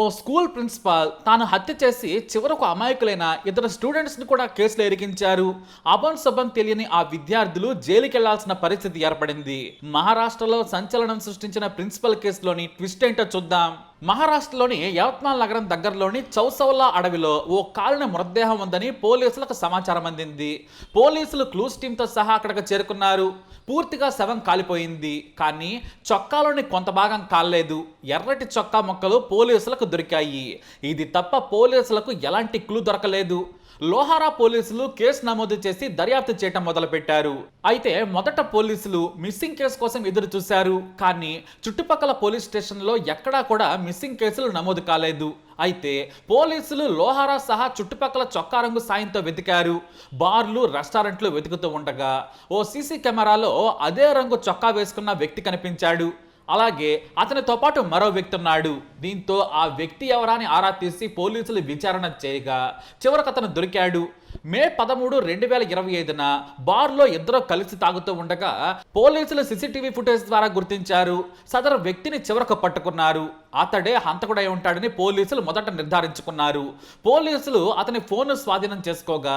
ఓ school principal తాను హత్య చేసి చివరకు అమాయకులైన ఇద్దరు స్టూడెంట్స్ని కూడా కేసులో ఇరికించారు అబన్ సబన్ తెలియని ఆ విద్యార్థులు జైలుకెళ్ళాల్సిన పరిస్థితి ఏర్పడింది. మహారాష్ట్రలో సంచలనం సృష్టించిన ప్రిన్సిపల్ కేసులోని ట్విస్ట్ ఏంటో చూద్దాం. మహారాష్ట్రలోని యవత్మాల్ నగరం దగ్గరలోని చౌసౌలా అడవిలో ఓ కాలిన మృతదేహం ఉందని పోలీసులకు సమాచారం అందింది. పోలీసులు క్లూస్ టీంతో సహా అక్కడికి చేరుకున్నారు. పూర్తిగా శవం కాలిపోయింది. కానీ చొక్కాలోని కొంత భాగం కాలేదు ఎర్రటి చొక్కా మొక్కలు పోలీసులకు దొరికాయి. ఇది తప్ప పోలీసులకు ఎలాంటి క్లూ దొరకలేదు. లోహారా పోలీసులు కేసు నమోదు చేసి దర్యాప్తు చేయటం మొదలుపెట్టారు. అయితే మొదట పోలీసులు మిస్సింగ్ కేసు కోసం ఎదురు చూశారు. కానీ చుట్టుపక్కల పోలీస్ స్టేషన్లో ఎక్కడా కూడా మిస్సింగ్ కేసులు నమోదు కాలేదు. అయితే పోలీసులు లోహారా సహా చుట్టుపక్కల చొక్కా రంగు సాయంతో వెతికారు. బార్లు రెస్టారెంట్లు వెతుకుతూ ఉండగా ఓ సీసీ కెమెరాలో అదే రంగు చొక్కా వేసుకున్న వ్యక్తి కనిపించాడు. అలాగే అతనితో పాటు మరో వ్యక్తి ఉన్నాడు. దీంతో ఆ వ్యక్తి ఎవరాని ఆరా తీసి పోలీసులు విచారణ చేయగా చివరకు అతను దొరికాడు. మే పదమూడు రెండు వేల ఇరవై ఐదున బార్లో ఇద్దరు కలిసి తాగుతూ ఉండగా పోలీసులు సీసీటీవీ ఫుటేజ్ ద్వారా గుర్తించారు. సదరు వ్యక్తిని చివరకు పట్టుకున్నారు. అతడే హంతకుడై ఉంటాడని పోలీసులు మొదట నిర్ధారించుకున్నారు. పోలీసులు అతని ఫోన్ స్వాధీనం చేసుకోగా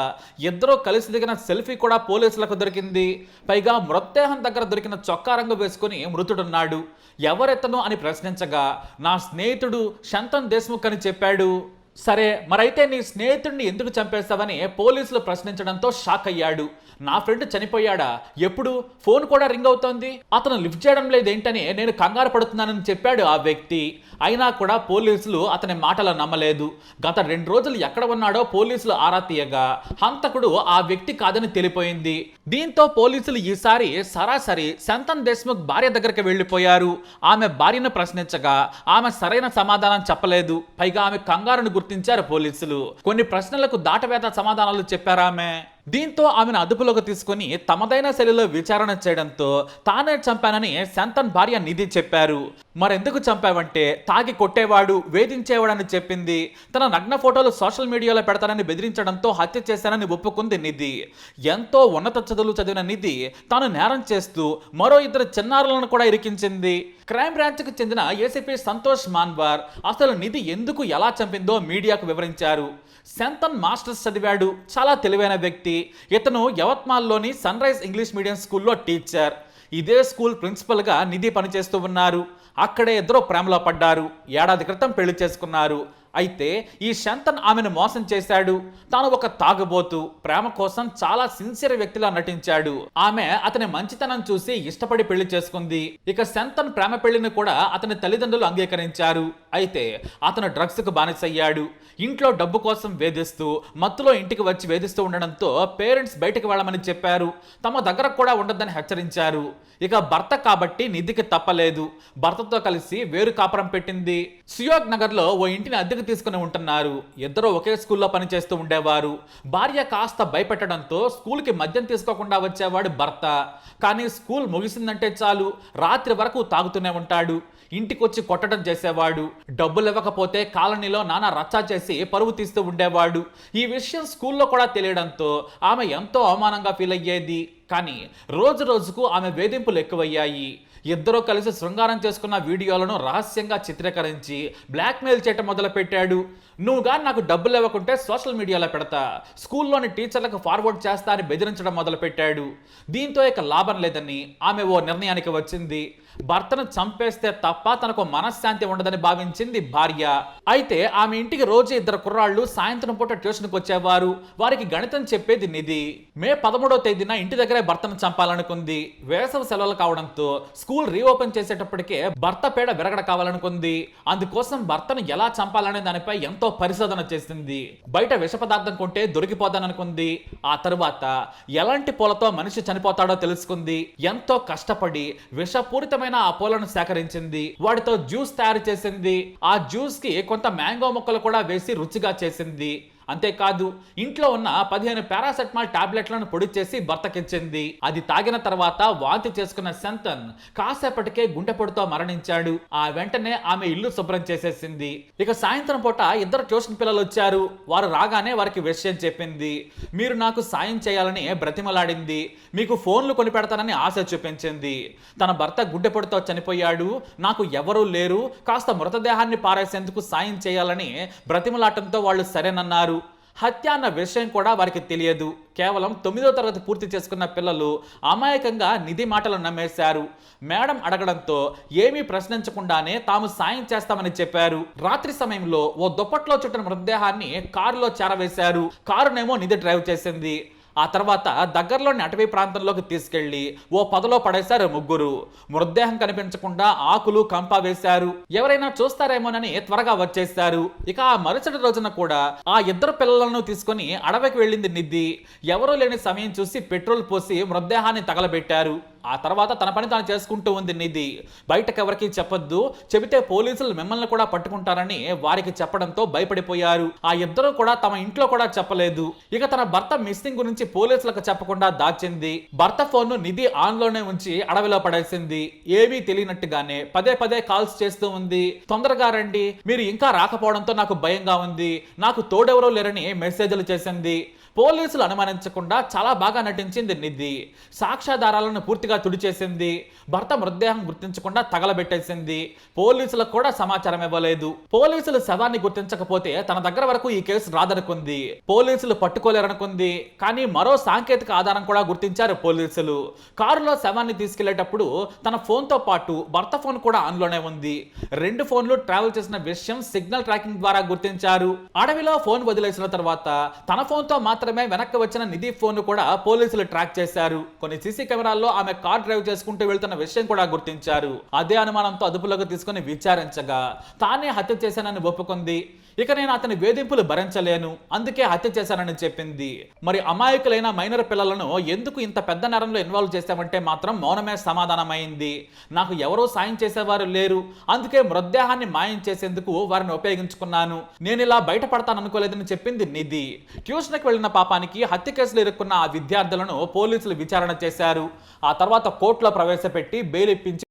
ఇద్దరూ కలిసి దిగిన సెల్ఫీ కూడా పోలీసులకు దొరికింది. పైగా మృతదేహం దగ్గర దొరికిన చొక్కా రంగు వేసుకుని మృతుడున్నాడు. ఎవరెతను అని ప్రశ్నించగా నా స్నేహితుడు శంతన్ దేశ్ముఖ్ అని చెప్పాడు. సరే మరైతే నీ స్నేహితుడిని ఎందుకు చంపేస్తావని పోలీసులు ప్రశ్నించడంతో షాక్ అయ్యాడు. నా ఫ్రెండ్ చనిపోయాడా? ఎప్పుడు? ఫోన్ కూడా రింగ్ అవుతోంది. అతను లిఫ్ట్ చేయడం లేదేంటని నేను కంగారు పడుతున్నానని చెప్పాడు ఆ వ్యక్తి. అయినా కూడా పోలీసులు అతని మాటలు నమ్మలేదు. గత రెండు రోజులు ఎక్కడ ఉన్నాడో పోలీసులు ఆరా తీయగా హంతకుడు ఆ వ్యక్తి కాదని తెలిపోయింది. దీంతో పోలీసులు ఈసారి సరాసరి సంతన్ దేశ్ముఖ్ భార్య దగ్గరికి వెళ్ళిపోయారు. ఆమె భార్యను ప్రశ్నించగా ఆమె సరైన సమాధానం చెప్పలేదు. పైగా ఆమె కంగారును గుర్తించారు పోలీసులు. కొన్ని ప్రశ్నలకు దాటవేత సమాధానాలు చెప్పారామె. దీంతో ఆమెను అదుపులోకి తీసుకుని తమదైన శైలిలో విచారణ చేయడంతో తానే చంపానని శాంతన్ భార్య నిధి చెప్పారు. మరెందుకు చంపావంటే తాగి కొట్టేవాడు వేధించేవాడని చెప్పింది. తన నగ్న ఫోటోలు సోషల్ మీడియాలో పెడతానని బెదిరించడంతో హత్య చేశానని ఒప్పుకుంది నిధి. ఎంతో ఉన్నత చదువులు చదివిన నిధి తాను నేరం చేస్తూ మరో ఇద్దరు చిన్నారులను కూడా ఇరికించింది. క్రైమ్ బ్రాంచ్కి చెందిన ఏసీపీ సంతోష్ మాన్వార్ అసలు నిధి ఎందుకు ఎలా చంపిందో మీడియాకు వివరించారు. శంతన్ మాస్టర్స్ చదివాడు చాలా తెలివైన వ్యక్తి. ఇతను యవత్మాల్లోని సన్ రైజ్ ఇంగ్లీష్ మీడియం స్కూల్లో టీచర్. ఇదే స్కూల్ ప్రిన్సిపల్గా నిధి పనిచేస్తూ ఉన్నారు. అక్కడే ఇద్దరు ప్రేమలో పడ్డారు. ఏడాది క్రితం పెళ్ళి చేసుకున్నారు. అయితే ఈ శంతన్ ఆమెను మోసం చేశాడు. తాను ఒక తాగుబోతు ప్రేమ కోసం చాలా సిన్సియర్ వ్యక్తిలా నటించాడు. ఆమె అతని మంచితనం చూసి ఇష్టపడి పెళ్ళి చేసుకుంది. ఇక శంతన్ ప్రేమ పెళ్ళిని కూడా అతని తల్లిదండ్రులు అంగీకరించారు. అయితే అతను డ్రగ్స్కు బానిసయ్యాడు. ఇంట్లో డబ్బు కోసం వేధిస్తూ మత్తులో ఇంటికి వచ్చి వేధిస్తూ ఉండడంతో పేరెంట్స్ బయటకు వెళ్ళమని చెప్పారు. తమ దగ్గర కూడా ఉండొద్దని హెచ్చరించారు. ఇక భర్త కాబట్టి నిధికి తప్పలేదు. భర్తతో కలిసి వేరు కాపురం పెట్టింది. సుయోగ్ నగర్లో ఓ ఇంటిని అద్దెకు తీసుకుని ఉంటున్నారు. ఇద్దరు ఒకే స్కూల్లో పనిచేస్తూ ఉండేవారు. భార్య కాస్త భయపెట్టడంతో స్కూల్కి మద్యం తీసుకోకుండా వచ్చేవాడు భర్త. కానీ స్కూల్ ముగిసిందంటే చాలు రాత్రి వరకు తాగుతూనే ఉంటాడు. ఇంటికొచ్చి కొట్టడం చేసేవాడు. డబ్బులు ఇవ్వకపోతే కాలనీలో నానా రచ్చా చేసి పరువు తీస్తూ ఉండేవాడు. ఈ విషయం స్కూల్లో కూడా తెలియడంతో ఆమె ఎంతో అవమానంగా ఫీల్ అయ్యేది కానీ రోజు రోజుకు ఆమె వేధింపులు ఎక్కువయ్యాయి. ఇద్దరూ కలిసి శృంగారం చేసుకున్న వీడియోలను రహస్యంగా చిత్రీకరించి బ్లాక్మెయిల్ చేయటం మొదలుపెట్టాడు. నువ్వు కానీ నాకు డబ్బులు ఇవ్వకుంటే సోషల్ మీడియాలో పెడతా. స్కూల్లోని టీచర్లకు ఫార్వర్డ్ చేస్తా అని బెదిరించడం మొదలుపెట్టాడు. దీంతో ఇక లాభం లేదని ఆమె ఓ నిర్ణయానికి వచ్చింది. భర్తను చంపేస్తే తప్ప తనకు మనశ్శాంతి ఉండదని భావించింది భార్య. అయితే ఆమె ఇంటికి రోజు ఇద్దరు కుర్రాళ్ళు సాయంత్రం పూట ట్యూషన్కి వచ్చేవారు. వారికి గణితం చెప్పేది నిధి. మే పదమూడవ తేదీన ఇంటి దగ్గరే భర్తను చంపాలనుకుంది. వేసవి సెలవులు కావడంతో స్కూల్ రీఓపెన్ చేసేటప్పటికే భర్త పేడ విరగడ కావాలనుకుంది. అందుకోసం భర్తను ఎలా చంపాలనే దానిపై ఎంతో పరిశోధన చేసింది. బయట విష పదార్థం కొంటే దొరికిపోతాననుకుంది ఆ తరువాత ఎలాంటి పూలతో మనిషి చనిపోతాడో తెలుసుకుంది. ఎంతో కష్టపడి విషపూరితమైన ఆ పూలను సేకరించింది. వాటితో జ్యూస్ తయారు చేసింది. ఆ జ్యూస్కి కొంత మ్యాంగో ముక్కలు కూడా వేసి రుచిగా చేసింది. అంతేకాదు ఇంట్లో ఉన్న పదిహేను పారాసెటమాల్ టాబ్లెట్లను పొడి చేసి భర్తకిచ్చింది అది తాగిన తర్వాత వాంతి చేసుకున్న సంతన్ కాసేపటికే గుండెపొడితో మరణించాడు. ఆ వెంటనే ఆమె ఇల్లు శుభ్రం చేసేసింది. ఇక సాయంత్రం పూట ఇద్దరు ట్యూషన్ పిల్లలు వచ్చారు. వారు రాగానే వారికి విషయం చెప్పింది. మీరు నాకు సాయం చేయాలని బ్రతిమలాడింది. మీకు ఫోన్లు కొనిపెడతానని ఆశ చూపించింది. తన భర్త గుడ్డెపొడితో చనిపోయాడు. నాకు ఎవరూ లేరు. కాస్త మృతదేహాన్ని పారేసేందుకు సాయం చేయాలని బ్రతిమలాటంతో వాళ్ళు సరేనన్నారు. హత్య అన్న విషయం కూడా వారికి తెలియదు. కేవలం తొమ్మిదో తరగతి పూర్తి చేసుకున్న పిల్లలు అమాయకంగా నిధి మాటలు నమ్మేశారు. మేడం అడగడంతో ఏమీ ప్రశ్నించకుండానే తాము సాయం చేస్తామని చెప్పారు. రాత్రి సమయంలో ఓ దుప్పట్లో చుట్టిన మృతదేహాన్ని కారులో చేరవేశారు. కారునేమో నిధి డ్రైవ్ చేసింది. ఆ తర్వాత దగ్గరలోని అటవీ ప్రాంతంలోకి తీసుకెళ్ళి ఓ పదలో పడేశారు ముగ్గురు. మృతదేహం కనిపించకుండా ఆకులు కంప వేశారు. ఎవరైనా చూస్తారేమోనని త్వరగా వచ్చేశారు. ఇక ఆ మరుసటి రోజున కూడా ఆ ఇద్దరు పిల్లలను తీసుకొని అడవికి వెళ్ళింది నిద్ది. ఎవరూ లేని సమయం చూసి పెట్రోల్ పోసి మృతదేహాన్ని తగలబెట్టారు. ఆ తర్వాత తన పని తాను చేసుకుంటూ ఉంది నిధి. బయటకు ఎవరికి చెప్పొద్దు. చెబితే పోలీసులు మిమ్మల్ని కూడా పట్టుకుంటారని వారికి చెప్పడంతో భయపడిపోయారు. ఆ ఇద్దరు కూడా తమ ఇంట్లో కూడా చెప్పలేదు. ఇక తన భర్త మిస్సింగ్ గురించి పోలీసులకు చెప్పకుండా దాచింది. భర్త ఫోన్ను నిధి ఆన్లోనే ఉంచి అడవిలో పడేసింది. ఏమీ తెలియనట్టుగానే పదే పదే కాల్స్ చేస్తూ ఉంది. తొందరగా రండి. మీరు ఇంకా రాకపోవడంతో నాకు భయంగా ఉంది. నాకు తోడెవరో లేరని మెసేజ్లు చేసింది. పోలీసులు అనుమానించకుండా చాలా బాగా నటించింది నిధి. సాక్ష్యాధారాలను పూర్తిగా తుడిచేసింది. భర్త మృతదేహం గుర్తించకుండా తగలబెట్టేసింది. పోలీసులకు కూడా సమాచారం ఇవ్వలేదు. పోలీసులు శవాన్ని గుర్తించకపోతే తన దగ్గర వరకు ఈ కేసు రాదనుకుంది. పోలీసులు పట్టుకోలేరనుకుంది. కానీ మరో సాంకేతిక ఆధారం కూడా గుర్తించారు పోలీసులు. కారులో శవాన్ని తీసుకెళ్ళేటప్పుడు తన ఫోన్తో పాటు భర్త ఫోన్ కూడా ఆన్లోనే ఉంది. రెండు ఫోన్లు ట్రావెల్ చేసిన విషయం సిగ్నల్ ట్రాకింగ్ ద్వారా గుర్తించారు. అడవిలో ఫోన్ వదిలేసిన తర్వాత తన ఫోన్తో మాత్రమే వెనక్కి వచ్చిన నిధి ఫోన్ కూడా పోలీసులు ట్రాక్ చేశారు. కొన్ని సీసీ కెమెరాల్లో ఆమె కార్ డ్రైవ్ చేసుకుంటూ వెళ్తున్న విషయం కూడా గుర్తించారు. అదే అనుమానంతో అదుపులోకి తీసుకుని విచారించగా తానే హత్య చేశానని ఒప్పుకుంది. ఇక నేను అతని వేధింపులు భరించలేను. అందుకే హత్య చేశానని చెప్పింది. మరి అమాయకులైన మైనర్ పిల్లలను ఎందుకు ఇంత పెద్ద నేరంలో ఇన్వాల్వ్ చేశామంటే మాత్రం మౌనమే సమాధానమైంది. నాకు ఎవరూ సాయం చేసేవారు లేరు. అందుకే మృతదేహాన్ని మాయం చేసేందుకు వారిని ఉపయోగించుకున్నాను. నేను ఇలా బయటపడతాననుకోలేదని చెప్పింది నిధి. ట్యూషన్కి వెళ్ళిన పాపానికి హత్య కేసులు ఇరుక్కున్న ఆ విద్యార్థులను పోలీసులు విచారణ చేశారు. ఆ తర్వాత కోర్టులో ప్రవేశపెట్టి బెయిల్ ఇప్పించి